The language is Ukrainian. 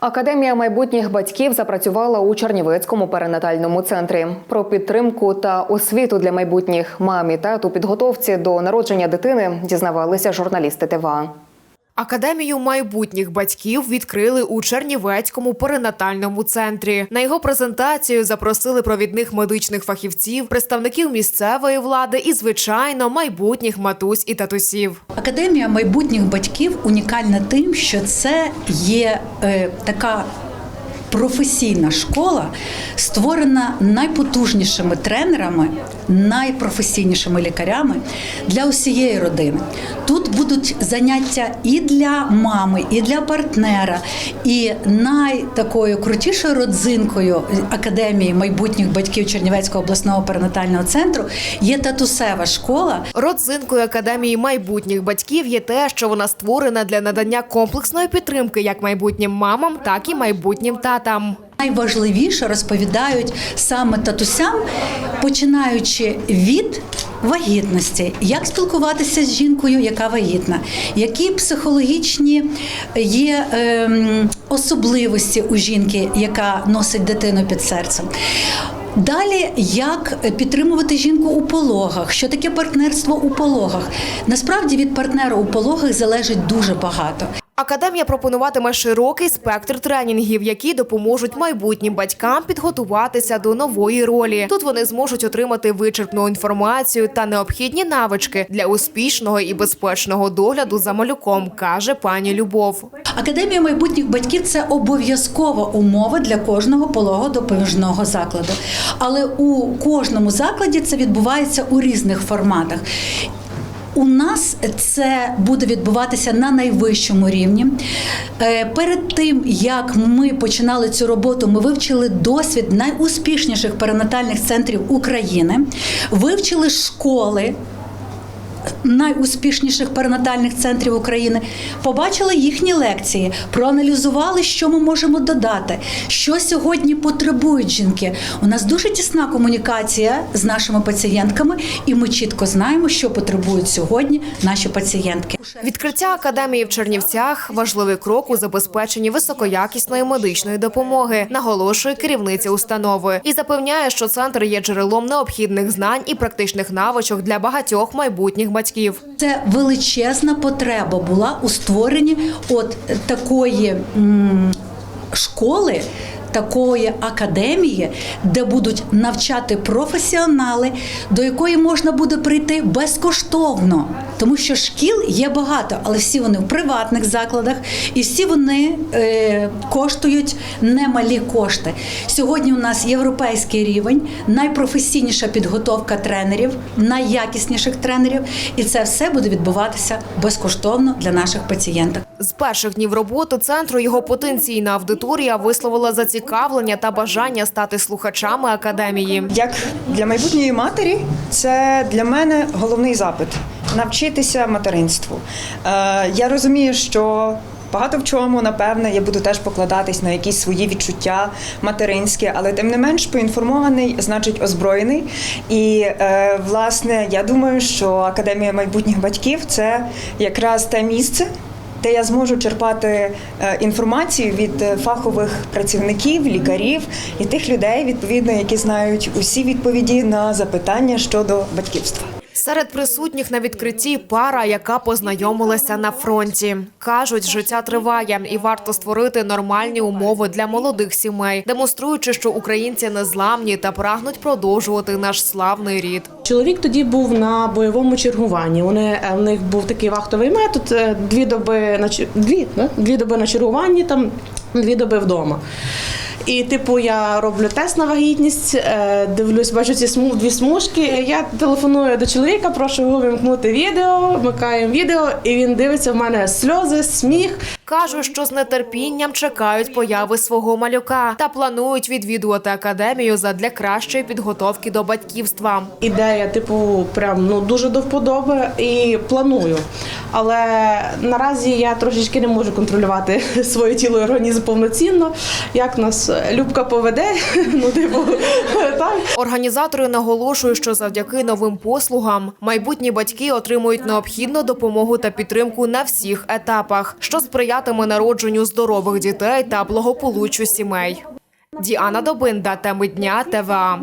Академія майбутніх батьків запрацювала у Чернівецькому перинатальному центрі. Про підтримку та освіту для майбутніх мамі тату підготовці до народження дитини дізнавалися журналісти ТВА. Академію майбутніх батьків відкрили у Чернівецькому перинатальному центрі. На його презентацію запросили провідних медичних фахівців, представників місцевої влади і, звичайно, майбутніх матусь і татусів. Академія майбутніх батьків унікальна тим, що це є е, така професійна школа, створена найпотужнішими тренерами, найпрофесійнішими лікарями для усієї родини. Тут будуть заняття і для мами, і для партнера, і найтакою крутішою родзинкою академії майбутніх батьків Чернівецького обласного перинатального центру є татусева школа, Родзинкою академії майбутніх батьків є те, що вона створена для надання комплексної підтримки як майбутнім мамам, так і майбутнім татам. Найважливіше розповідають саме татусям, починаючи від вагітності, як спілкуватися з жінкою, яка вагітна, які психологічні є ем, особливості у жінки, яка носить дитину під серцем. Далі, як підтримувати жінку у пологах, що таке партнерство у пологах? Насправді від партнера у пологах залежить дуже багато. Академія пропонуватиме широкий спектр тренінгів, які допоможуть майбутнім батькам підготуватися до нової ролі. Тут вони зможуть отримати вичерпну інформацію та необхідні навички для успішного і безпечного догляду за малюком, каже пані Любов. Академія майбутніх батьків це обов'язкова умова для кожного полого-допоміжного закладу. Але у кожному закладі це відбувається у різних форматах. У нас це буде відбуватися на найвищому рівні. Е, Перед тим як ми починали цю роботу, ми вивчили досвід найуспішніших перинатальних центрів України, вивчили школи найуспішніших перинатальних центрів України, побачили їхні лекції, проаналізували, що ми можемо додати, що сьогодні потребують жінки. У нас дуже тісна комунікація з нашими пацієнтками, і ми чітко знаємо, що потребують сьогодні наші пацієнтки. Відкриття академії в Чернівцях важливий крок у забезпеченні високоякісної медичної допомоги, наголошує керівниця установи і запевняє, що центр є джерелом необхідних знань і практичних навичок для багатьох майбутніх батьків. Це величезна потреба була у створенні от такої школи. Такої академії, де будуть навчати професіонали, до якої можна буде прийти безкоштовно, тому що шкіл є багато, але всі вони в приватних закладах і всі вони е, коштують немалі кошти. Сьогодні у нас європейський рівень, найпрофесійніша підготовка тренерів, найякісніших тренерів, і це все буде відбуватися безкоштовно для наших пацієнток. З перших днів роботи центру його потенційна аудиторія висловила зацікавлення та бажання стати слухачами академії. Як для майбутньої матері, це для мене головний запит навчитися материнству. Е, я розумію, що. Багато в чому, напевне, я буду теж покладатись на якісь свої відчуття материнські, але тим не менш поінформований, значить озброєний. І е, власне я думаю, що Академія майбутніх батьків це якраз те місце, де я зможу черпати е, інформацію від е, фахових працівників, лікарів і тих людей, відповідно, які знають усі відповіді на запитання щодо батьківства. Серед присутніх на відкритті пара, яка познайомилася на фронті. Кажуть, життя триває і варто створити нормальні умови для молодих сімей, демонструючи, що українці незламні та прагнуть продовжувати наш славний рід. Чоловік тоді був на бойовому чергуванні. Вони е, в них був такий вахтовий метод: е, дві доби на дві, дві доби на чергуванні, там дві доби вдома. І, типу, я роблю тест на вагітність, е, дивлюсь, бачу ці смуг, дві смужки. Я телефоную до чоловіка, прошу його вимкнути відео, вмикаємо відео, і він дивиться в мене сльози, сміх. Кажуть, що з нетерпінням чекають появи свого малюка та планують відвідувати академію задля кращої підготовки до батьківства. Ідея, типу, прям ну дуже до вподоби і планую. Але наразі я трошечки не можу контролювати своє тіло і організм повноцінно. Як нас Любка поведе. Ну, типу, так. Організатори наголошують, що завдяки новим послугам майбутні батьки отримують необхідну допомогу та підтримку на всіх етапах, що сприятиме народженню здорових дітей та благополуччю сімей. Діана Добинда, теми дня ТВА.